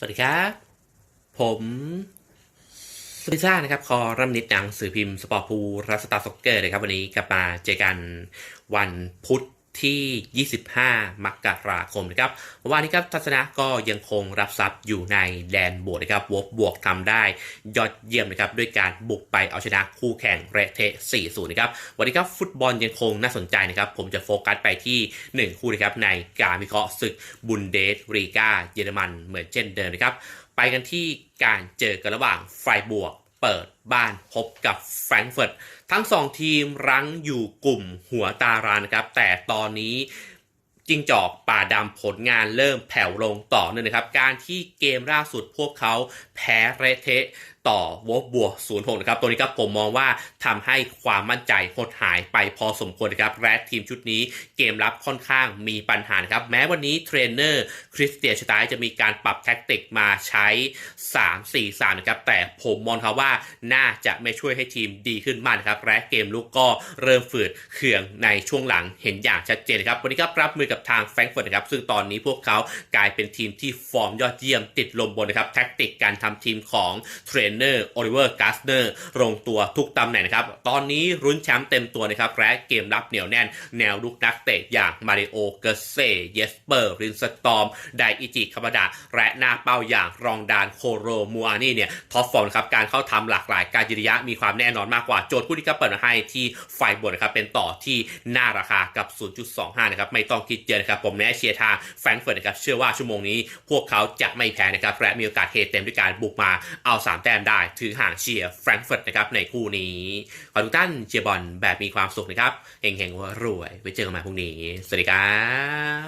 สวัสดีครับ ผมสุริซ่านะครับ คอรัมนิดหนังสือพิมพ์ สปอร์ตพูรัสตาสกเกอร์นะครับ วันนี้กลับมาเจอกันวันพุธ ที่ 25 มกราคมนะครับวันนี้ครับทัศนะก็ยังคงรับทรัพย์อยู่ในแดนบวกนะครับวบ บวกทำได้ยอดเยี่ยมนะครับด้วยการบุกไปเอาชนะคู่แข่งเรเท4-0 นะครับวันนี้ครับฟุตบอลยังคงน่าสนใจนะครับ ผมจะโฟกัสไปที่ 1 คู่นะครับในการวิเคราะห์ศึกบุนเดสรีกาเยอรมันเหมือนเช่นเดิมนะครับไปกันที่การเจอกันระหว่างไฟบวก เปิดบ้านพบกับแฟรงก์เฟิร์ตทั้งสองทีมรั้งอยู่กลุ่มหัวตารางนะครับ แต่ตอนนี้จิงจอกป่าดำผลงานเริ่มแผ่วลงต่อเนื่องนะครับ การที่เกมล่าสุดพวกเขาแพ้เรเท ต่อวบบวก06นะครับตัวนี้ครับผมมองว่าทำให้ความมั่นใจหดหายไปพอสมควรนะครับและทีมชุดนี้เกมรับค่อนข้างมีปัญหาครับแม้วันนี้เทรนเนอร์คริสเตียนชตายจะมีการปรับแท็กติกมาใช้ 3-4-3 นะครับแต่ผมมองครับว่าน่าจะไม่ช่วยให้ทีมดีขึ้นมากนะครับและเกมลุกก็เริ่มฝืดเคืองในช่วงหลังเห็นอย่างชัดเจนนะครับวันนี้ครับรับมือกับทางแฟรงก์เฟิร์ตนะครับซึ่งตอนนี้พวกเขากลายเป็นทีมที่ฟอร์มยอดเยี่ยมติดลมบนนะครับแท็กติกการทำทีมของเทรนเนอร์โอลิเวอร์กาสเนอร์ลงตัวทุกตำแหน่งนะครับ ตอนนี้รุ้นแชมป์เต็มตัวนะครับและเกมรับเหนียวแน่น แนวลุกนักเตะอย่างมาริโอเกเซ่เยสเปอร์รินสตอม ไดอิจิคาบดะและหน้าเป้าอย่างรองดานโคโรมูอานี่เนี่ยท็อปฟอร์มครับการเข้าทำหลากหลายการยิริยะมีความแน่นอนมากกว่าโจทย์คู่ที่ก็เปิดมาให้ที่ไฟบนนะครับเป็นต่อที่หน้าราคากับ 0.25 นะครับไม่ต้องคิดเยอะนะครับผมแนะเชียร์ทางแฟรงเฟิร์ตนะครับเชื่อว่าชั่วโมงนี้พวกเขาจะไม่แพ้นะครับและมีโอกาสเฮเต็มด้วยการบุกมาเอา3แต้มได้ถือห่างเชียร์แฟรงก์เฟิร์ตนะครับในคู่นี้ ขอทุกท่านเชียร์บอลแบบมีความสุขนะครับเฮงๆรวยไว้เจอกันใหม่พรุ่งนี้ สวัสดีครับ